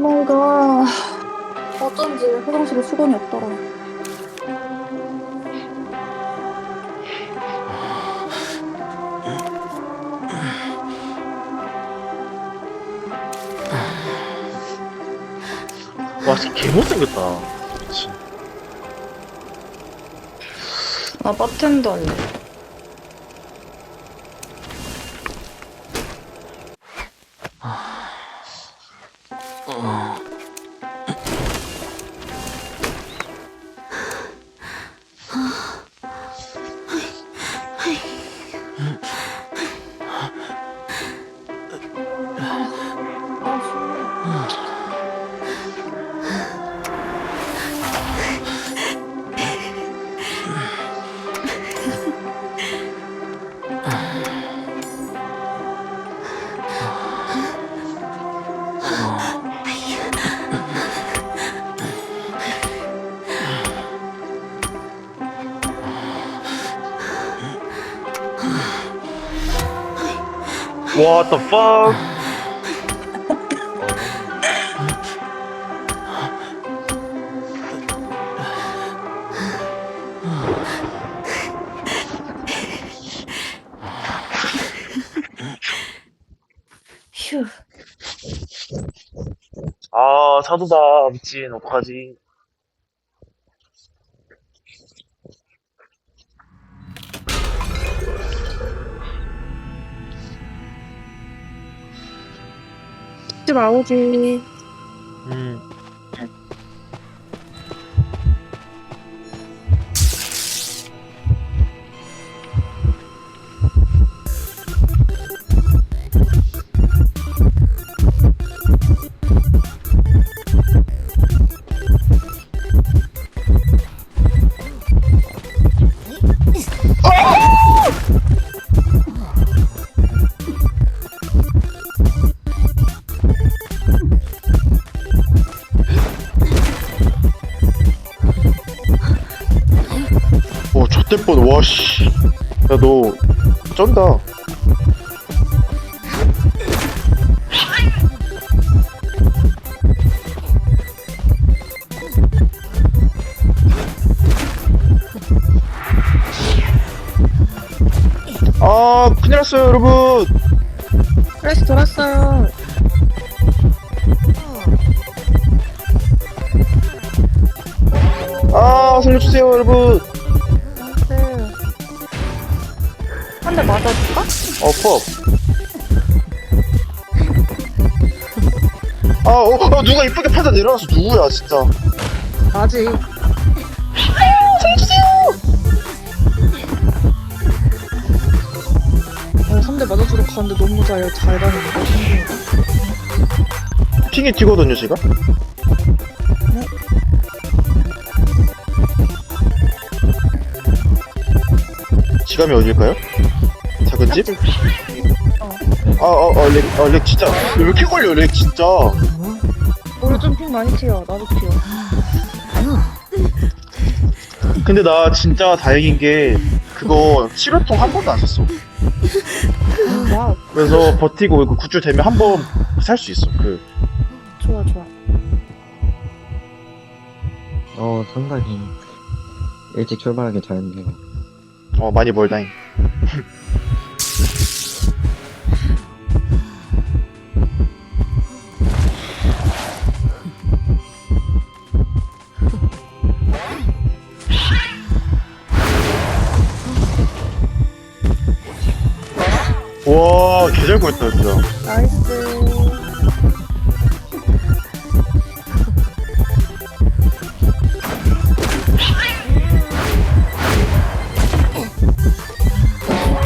오마이갓. 어쩐지 화장실에 수건이 없더라. 와 진짜 개못생겼다 미친 나 바텐더 할 래. What the fuck 휴. 아 사도다 미친 어떡하지 집 아오지. 음 와, 씨. 야, 너, 쩐다. 아, 큰일 났어요, 여러분. 플래시 돌았어요. 아, 살려주세요, 여러분. 대 맞아줄까? 어, 퍽. 아, 어, 어, 누가 이쁘게 판자 내려와서 누구야, 진짜. 아직. 어, 3대 맞아주러 가는데 너무 잘, 잘 다니는데, 신기해. 핑이 튀거든요, 제가? 지감이 어딜까요? 작은 집? 아, 아, 아, 렉, 아, 렉 진짜. 왜 이렇게 걸려, 렉 진짜. 우리 좀핑 많이 튀어. 나도 튀어. 근데 나 진짜 다행인 게, 그거 치료통 한 번도 안 썼어. 와, 그래서 버티고 그 굿줄 되면 한 번 살 수 있어. 그, 좋아, 좋아. 어, 상당히 일찍 출발하게 잘했네요. 어, 많이 멀다잉. 와, 개잘 구했다, 진짜. 나이스.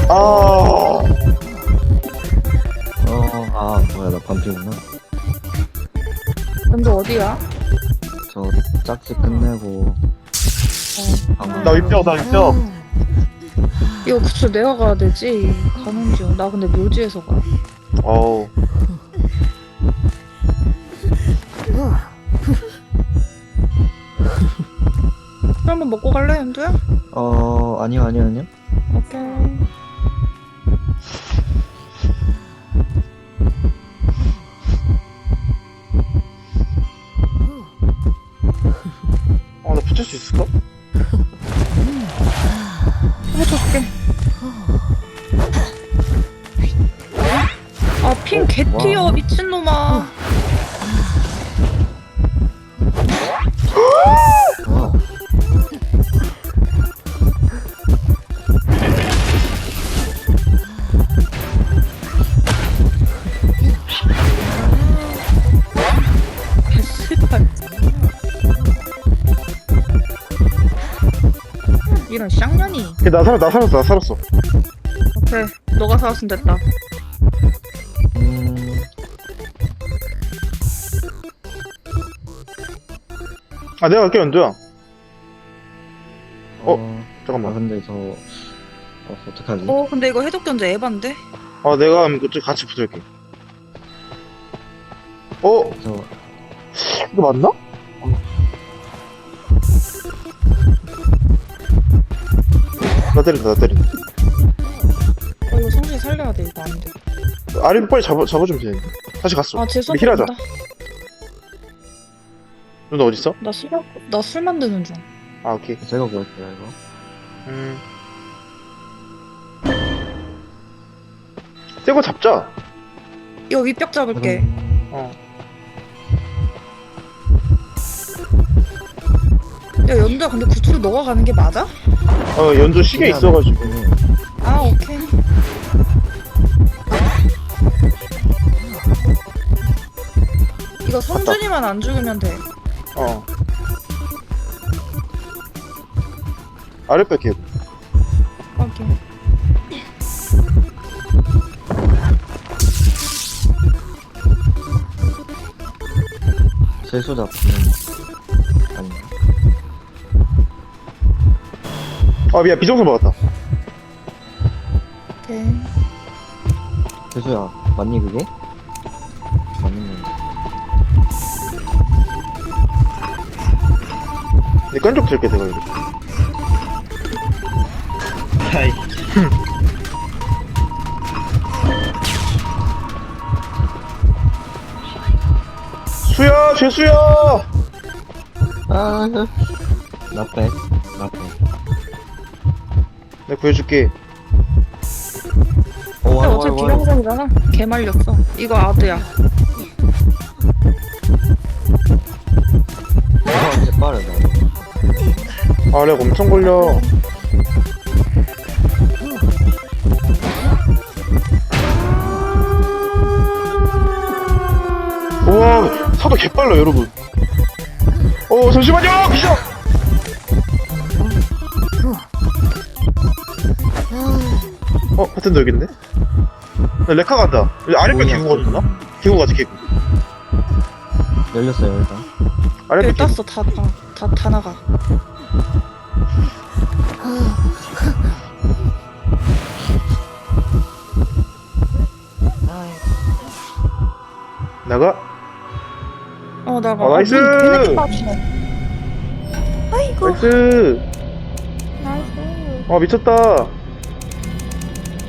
아, 어, 아, 뭐야, 나 반피구나. 먼저 어디야? 저 짝지 끝내고, 방금 나 윗뼈, 나 윗뼈. 이거 구출 내가 가야 되지. 가는 중. 나 근데 묘지에서 가. 어우. 술 한번 먹고 갈래, 현두야? 어, 아니요, 아니요, 아니요. 오케이. 해줬게. 아, 핑 개튀어, 미친놈아. 이런 쌍 나 살았 나 살았어 나 살았어 오케이 너가 살았으면 됐다 음, 아 내가 갈게 연두야 어, 아, 잠깐만 근데 저, 어, 어떡하지? 어 근데 이거 해독 견제 에반데? 아 내가 그쪽 같이 붙을게 어? 저, 이거 맞나? 나 때린다 나 때린다. 어 이거 성질 살려야 돼 이거 안돼 아리도 빨리 잡아, 잡아주면 되는데 다시 갔어. 아 죄송합니다 우리 힐하자 누나 어딨어? 나술 만드는 중. 아 오케이. 제가 구할게요, 이거. 음. 새거 잡자. 이거 윗벽 잡을게. 어. 야 연두야 근데 구추로 너가 가는 게 맞아? 어, 연주 시계 있어가지고. 아 오케이. 이거 성준이만 안 죽으면 돼. 어. 아랫배 개고 오케이. 실수 잡히면, 아 미안 비정선 먹었다 오케이 실수야, 맞니, 그게? 맞는 건데. 내 깐족 들게 내가 이거 아이. 수야 죄수야 아, 나 빼, 나 빼. 내가 구해줄게. 오, 근데 와요, 어차피 와요, 와요. 비정상이잖아. 개 말렸어. 이거 아드야. 아, 진짜 빠르다. 아렉 엄청 걸려. 우와 사도 개빨라 여러분. 어 잠시만요! 기자 어 같은 여기 있네 나 레카 간다 여기 아랫배 개구 거든나 개구 가지 개구 열렸어요, 일단. 아랫배 개구 땄어 다다다다 나가 나가 어 나가 어, 나이스! 아, 빠지네. 아이고 나이스 어 미쳤다